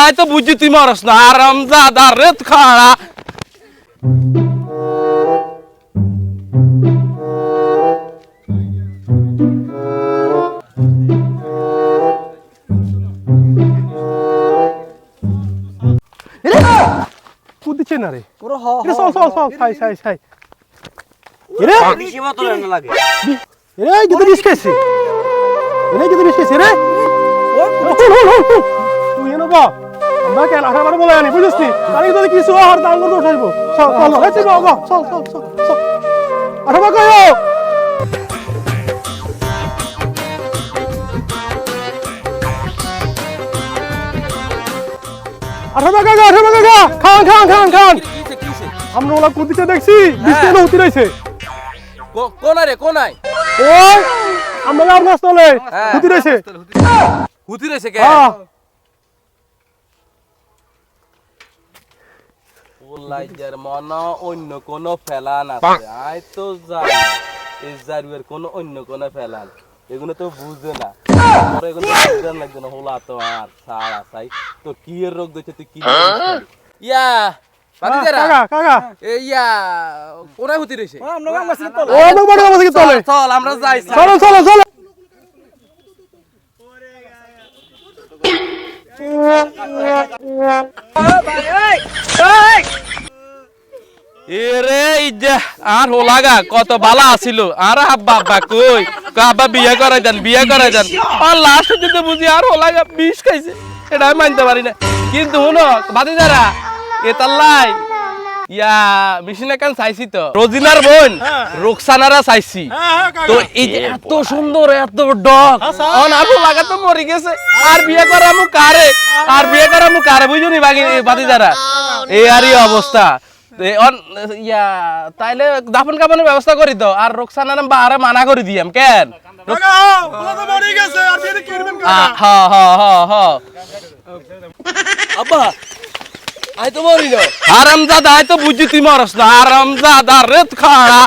আয় তো বুঝছি তুই মরস না। আরাম দাদা রেত খাড়া। কুদিছে না! রে। পুরো হ চল চল চল বেশি বোতল এনে লাগে। এরে কিন্তু বিষ খাইছে। এরে কিন্তু বিষ খাইছে রে। তুই এনে বা। আমরা কেন? আঠার বারে বলে আনি বুঝছিস? তাহলে কিন্তু কিছু আর দাম করে উঠাইবো চল চল এই চল বাবা চল চল চল চল। আঠার কয়ো আঠার কাকা আঠার কাকা খান খান খান খান। আমরা ওলা কুদিতে দেখছি উঠি রয়েছে কোনায় রে কোনায়? ওই আমরা আপনার স্থলে হুতি রয়েছে কে? ওলাইজার মনে অন্য কোন ফেলান আছে। আয় তো জানি এই জারুয়ের কোন অন্য কোন ফেলান। এগুলো তো বুঝে না। তোর এগুলো লাগবে না হোলা তো আর সারা সাই তো কি এর রোগ দিচ্ছে তুই কি ইয়া বাতিজারা কাকা কাকা এ ইয়া কোনায় হুতি রয়েছে? আমরা যাই চলো চলো চলো। আর হোলাগা, কত বালা আছিল। আর আব্বা কই? আব্বা, বিয়ে করাই দেন, বিয়ে করাই দেন। আর লাস্ট দিতে বুঝি আর বিষ খাইছে, এটা আমি মানতে পারি না। কিন্তু বাদি যারা এতাল্লাই ইয়া চাইছি তো? রোজিনার বোন, রোকসানারা চাইছি। তো এই যে এত সুন্দর, এত ডগ। অন, আর লাগা তো মরে গেছে। আর বিয়ে করা মু কারে? আর বিয়ে করা মু কারে? বুঝুনি বাকি বাদি যারা এই আরই অবস্থা। এ ইয়া তাইলে দাফন কাফনের ব্যবস্থা করি তো। আর রোকসানা নাম বাহারে মানা করে দিয়াম কেন? আব্বা আই তো মরি না। আরাম দাদা আয় তো বুঝি তুই মরস না। আরাম দাদা রেত খাড়া